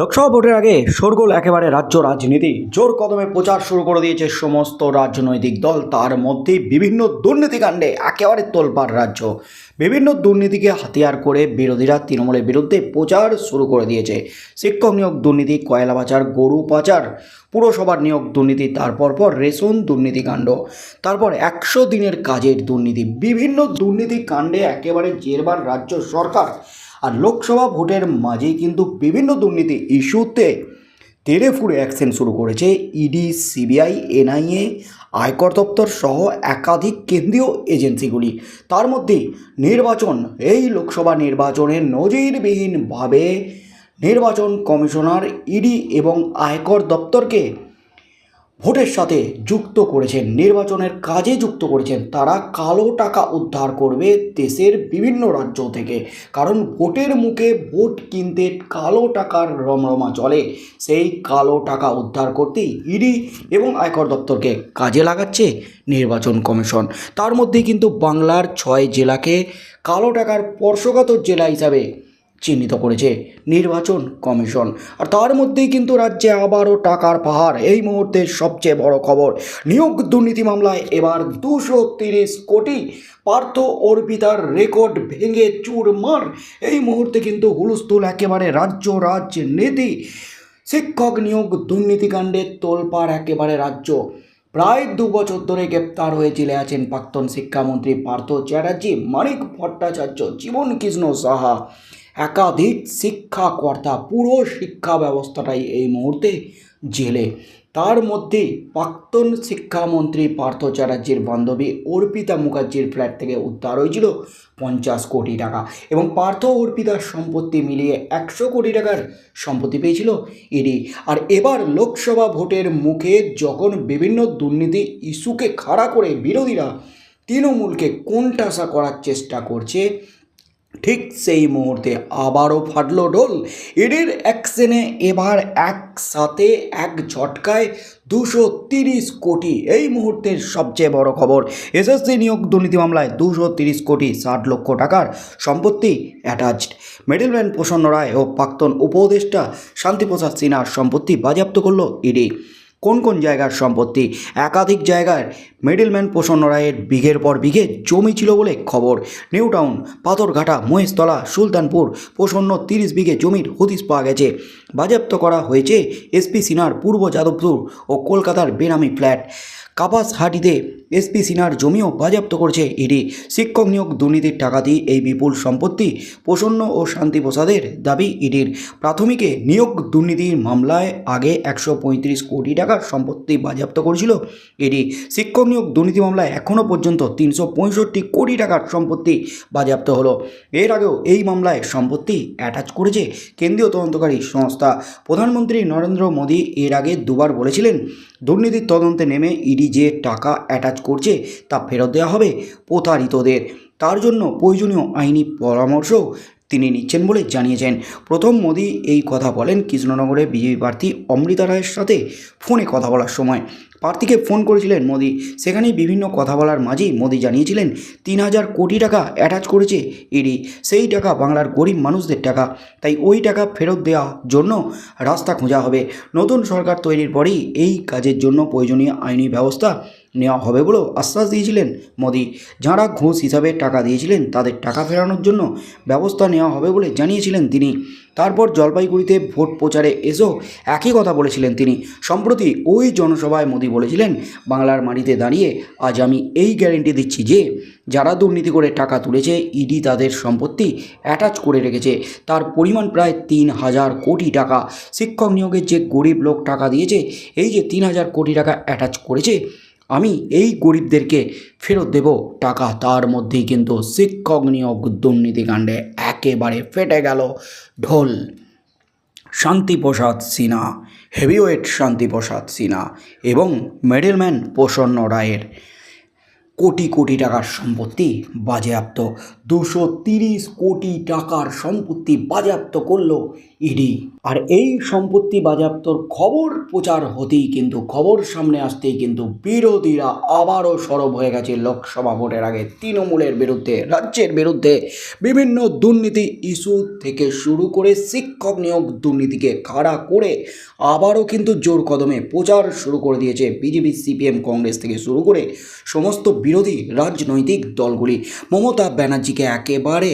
লোকসভা ভোটের আগে শোরগোল একেবারে রাজ্য রাজনীতি। জোর কদমে প্রচার শুরু করে দিয়েছে সমস্ত রাজনৈতিক দল। তার মধ্যে বিভিন্ন দুর্নীতিকাণ্ডে একেবারে তোলপাড় রাজ্য। বিভিন্ন দুর্নীতিকে হাতিয়ার করে বিরোধীরা তৃণমূলের বিরুদ্ধে প্রচার শুরু করে দিয়েছে। শিক্ষক নিয়োগ দুর্নীতি, কয়লা পাচার গরু পাচার পুরসভার নিয়োগ দুর্নীতি, তারপর পর রেশন দুর্নীতিকাণ্ড তারপর একশো দিনের কাজের দুর্নীতি। বিভিন্ন দুর্নীতি কাণ্ডে একেবারে জেরবার রাজ্য সরকার। আর লোকসভা ভোটের মাঝেই কিন্তু বিভিন্ন দুর্নীতি ইস্যুতে তেড়ে ফুড়ে অ্যাকশন শুরু করেছে ইডি সিবিআই এনআইএ আয়কর দপ্তর সহ একাধিক কেন্দ্রীয় এজেন্সিগুলি। তার মধ্যে নির্বাচন, এই লোকসভা নির্বাচনে নজিরবিহীনভাবে নির্বাচন কমিশনার ইডি এবং আয়কর দপ্তরকে ভোটের সাথে যুক্ত করেছেন, নির্বাচনের কাজে যুক্ত করেছেন, তারা কালো টাকা উদ্ধার করবে দেশের বিভিন্ন রাজ্য থেকে। কারণ ভোটের মুখে ভোট কিনতে কালো টাকার রমরমা চলে। সেই কালো টাকা উদ্ধার করতেই ইডি এবং আয়কর দপ্তরকে কাজে লাগাচ্ছে নির্বাচন কমিশন। তার মধ্যেই কিন্তু বাংলার ছয় জেলাকে কালো টাকার স্পর্শকাতর জেলা হিসাবে চিহ্নিত করেছে নির্বাচন কমিশন। আর তার মধ্যেই কিন্তু রাজ্যে আবারও টাকার পাহাড়। এই মুহূর্তের সবচেয়ে বড় খবর, নিয়োগ দুর্নীতি মামলায় এবার দুশো তিরিশ কোটি পার্থ অর্পিতার রেকর্ড ভেঙে চুরমার। এই মুহূর্তে কিন্তু হুলস্থুল একেবারে রাজ্য রাজনীতি। শিক্ষক নিয়োগ দুর্নীতিকাণ্ডের তোলপাড় একেবারে রাজ্য। প্রায় দু বছর ধরে গ্রেপ্তার হয়ে জেলে আছেন প্রাক্তন শিক্ষামন্ত্রী পার্থ চ্যাটার্জি, মানিক ভট্টাচার্য, জীবন কৃষ্ণ সাহা। একাধিক শিক্ষাকর্তা পুরো শিক্ষা ব্যবস্থাটাই এই মুহূর্তে জেলে। তার মধ্যে প্রাক্তন শিক্ষামন্ত্রী পার্থ চ্যাটার্জির বান্ধবী অর্পিতা মুখার্জির ফ্ল্যাট থেকে উদ্ধার হয়েছিল পঞ্চাশ কোটি টাকা এবং পার্থ অর্পিতার সম্পত্তি মিলিয়ে একশো কোটি টাকার সম্পত্তি পেয়েছিল ইডি। আর এবার লোকসভা ভোটের মুখে যখন বিভিন্ন দুর্নীতি ইস্যুকে খাড়া করে বিরোধীরা তৃণমূলকে কোণঠাসা করার চেষ্টা করছে ঠিক সেই মুহূর্তে আবারও ফাটলো ডোল ইডির অ্যাকশনে এবার একসাথে এক ঝটকায় দুশো তিরিশ কোটি। এই মুহূর্তের সবচেয়ে বড় খবর, এসএসসি নিয়োগ দুর্নীতি মামলায় দুশো তিরিশ কোটি ষাট লক্ষ টাকার সম্পত্তি অ্যাটাচড মিডলম্যান প্রসন্ন রায় ও প্রাক্তন উপদেষ্টা শান্তিপ্রসাদ সিনহার সম্পত্তি বাজেয়াপ্ত করল ইডি। কোন কোন জায়গার সম্পত্তি? একাধিক জায়গার মিডিলম্যান প্রসন্ন রায়ের বিঘের পর বিঘে জমি ছিল বলে খবর। নিউ টাউন, পাথরঘাটা, মহেশতলা, সুলতানপুর প্রসন্ন তিরিশ বিঘে জমির হদিস পাওয়া গেছে। বাজেয়াপ্ত করা হয়েছে এসপি সিনার পূর্ব যাদবপুর ও কলকাতার বেনামি ফ্ল্যাট। কাপাসহাটিতে এসপি সিনার জমিও বাজেয়াপ্ত করেছে ইডি। শিক্ষক নিয়োগ দুর্নীতির টাকা দিয়ে এই বিপুল সম্পত্তি প্রসন্ন ও শান্তিপ্রসাদের দাবি ইডির। প্রাথমিকে নিয়োগ দুর্নীতির মামলায় আগে একশো পঁয়ত্রিশ কোটি টাকার সম্পত্তি বাজেয়াপ্ত করেছিল ইডি। শিক্ষক নিয়োগ দুর্নীতি মামলায় এখনও পর্যন্ত তিনশো পঁয়ষট্টি কোটি টাকার সম্পত্তি বাজেয়াপ্ত হলো। এর আগেও এই মামলায় সম্পত্তি অ্যাটাচ করেছে কেন্দ্রীয় তদন্তকারী সংস্থা। প্রধানমন্ত্রী নরেন্দ্র মোদী এর আগে দুবার বলেছিলেন, দুর্নীতির তদন্তে নেমে ইডি যে টাকা অ্যাটাচ করছে তা ফেরত দেওয়া হবে প্রতারিতদের। তার জন্য প্রয়োজনীয় আইনি পরামর্শ তিনি নিচ্ছেন বলে জানিয়েছেন। প্রথম মোদী এই কথা বলেন কৃষ্ণনগরে বিজেপি প্রার্থী অমৃতা রায়ের সাথে ফোনে কথা বলার সময়। প্রার্থীকে ফোন করেছিলেন মোদি। সেখানেই বিভিন্ন কথা বলার মাঝেই মোদি জানিয়েছিলেন, তিন হাজার কোটি টাকা অ্যাটাচ করেছে ইডি সেই টাকা বাংলার গরিব মানুষদের টাকা। তাই ওই টাকা ফেরত দেওয়ার জন্য রাস্তা খোঁজা হবে। নতুন সরকার তৈরির পরেই এই কাজের জন্য প্রয়োজনীয় আইনি ব্যবস্থা নেওয়া হবে বলেও আশ্বাস দিয়েছিলেন মোদি। যাঁরা ঘুষ হিসাবে টাকা দিয়েছিলেন, তাদের টাকা ফেরানোর জন্য ব্যবস্থা নেওয়া হবে বলে জানিয়েছিলেন তিনি। তারপর জলপাইগুড়িতে ভোট প্রচারে এসেও একই কথা বলেছিলেন তিনি। সম্প্রতি ওই জনসভায় মোদি বলেছিলেন, বাংলার মাটিতে দাঁড়িয়ে আজ আমি এই গ্যারেন্টি দিচ্ছি যে, যারা দুর্নীতি করে টাকা তুলেছে, ইডি তাদের সম্পত্তি অ্যাটাচ করে রেখেছে। তার পরিমাণ প্রায় তিন হাজার কোটি টাকা। শিক্ষক নিয়োগের যে গরিব লোক টাকা দিয়েছে, এই যে তিন হাজার কোটি টাকা অ্যাটাচ করেছে আমি এই গরিবদেরকে ফেরত দেব। টাকা তার মধ্যেই কিন্তু শিক্ষক নিয়োগ দুর্নীতিকাণ্ডে একেবারে ফেটে গেল ঢোল। শান্তিপ্রসাদ সিনহা, হেভিওয়েট শান্তিপ্রসাদ সিনহা এবং মেডেলম্যান প্রসন্ন রায়ের কোটি কোটি টাকার সম্পত্তি বাজেয়াপ্ত। দুশো তিরিশ কোটি টাকার সম্পত্তি বাজেয়াপ্ত করল ইডি আর এই সম্পত্তি বাজেয়াপ্তর খবর প্রচার হতেই কিন্তু, খবর সামনে আসতেই কিন্তু বিরোধীরা আবারও সরব হয়ে গেছে লোকসভা ভোটের আগে। তৃণমূলের বিরুদ্ধে, রাজ্যের বিরুদ্ধে বিভিন্ন দুর্নীতি ইস্যু থেকে শুরু করে শিক্ষক নিয়োগ দুর্নীতিকে খাড়া করে আবারও কিন্তু জোর কদমে প্রচার শুরু করে দিয়েছে বিজেপি, সিপিএম, কংগ্রেস থেকে শুরু করে সমস্ত বিরোধী রাজনৈতিক দলগুলি। মমতা ব্যানার্জিকে একেবারে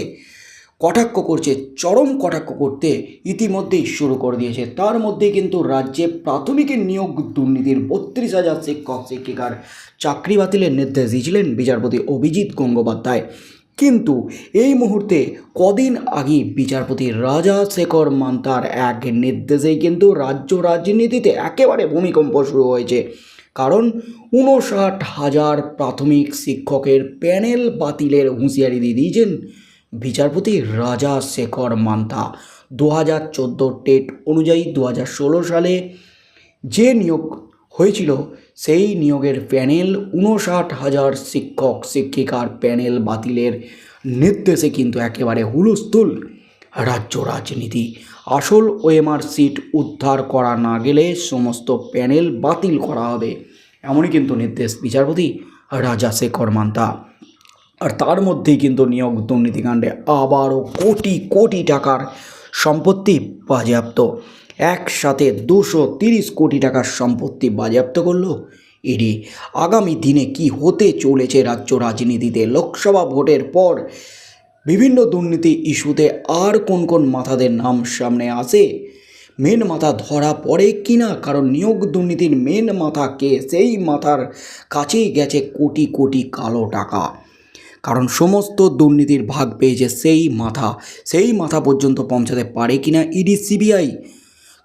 কটাক্ষ করছে, চরম কটাক্ষ করতে ইতিমধ্যেই শুরু করে দিয়েছে। তার মধ্যে কিন্তু রাজ্যে প্রাথমিকের নিয়োগ দুর্নীতির বত্রিশ হাজার শিক্ষক, শিক্ষিকার চাকরি বাতিলের নির্দেশ দিয়েছিলেন বিচারপতি অভিজিৎ গঙ্গোপাধ্যায়। কিন্তু এই মুহূর্তে কদিন আগে বিচারপতি রাজা শেখর মান্তার এক নির্দেশেই কিন্তু রাজ্য রাজনীতিতে একেবারে ভূমিকম্প শুরু হয়েছে। কারণ উনষাট হাজার প্রাথমিক শিক্ষকের প্যানেল বাতিলের হুঁশিয়ারি দিয়ে দিয়েছেন বিচারপতি রাজা শেখর মান্তা। দু হাজার চোদ্দ টেট অনুযায়ী দু হাজার ষোলো সালে যে নিয়োগ হয়েছিল, সেই নিয়োগের প্যানেল উনষাট হাজার শিক্ষক শিক্ষিকার প্যানেল বাতিলের নির্দেশে কিন্তু একেবারে হুলস্থুল। রাজ্য রাজনীতি। আসল ওএমআর সিট উদ্ধার করা না গেলে সমস্ত প্যানেল বাতিল করা হবে, এমনই কিন্তু নির্দেশ বিচারপতি রাজা শেখর মান্তা। আর তার মধ্যেই কিন্তু নিয়োগ দুর্নীতিকাণ্ডে আবারও কোটি কোটি টাকার সম্পত্তি বাজেয়াপ্ত। একসাথে দুশো তিরিশ কোটি টাকার সম্পত্তি বাজেয়াপ্ত করল ইডি। আগামী দিনে কি হতে চলেছে রাজ্য রাজনীতিতে? লোকসভা ভোটের পর বিভিন্ন দুর্নীতি ইস্যুতে আর কোন কোন মাথাদের নাম সামনে আসে মেন মাথা ধরা পড়ে কিনা কারণ নিয়োগ দুর্নীতির মেন মাথা কে? সেই মাথার কাছেই গেছে কোটি কোটি কালো টাকা। কারণ সমস্ত দুর্নীতির ভাগ পেয়েছে সেই মাথা। সেই মাথা পর্যন্ত পৌঁছাতে পারে কিনা ইডি, সিবিআই?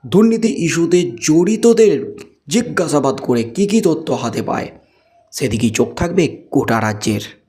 দুর্নীতি ইস্যুতে জড়িতদের জিজ্ঞাসাবাদ করে কী কী তথ্য হাতে পায়? সেদিকেই চোখ থাকবে গোটা রাজ্যের।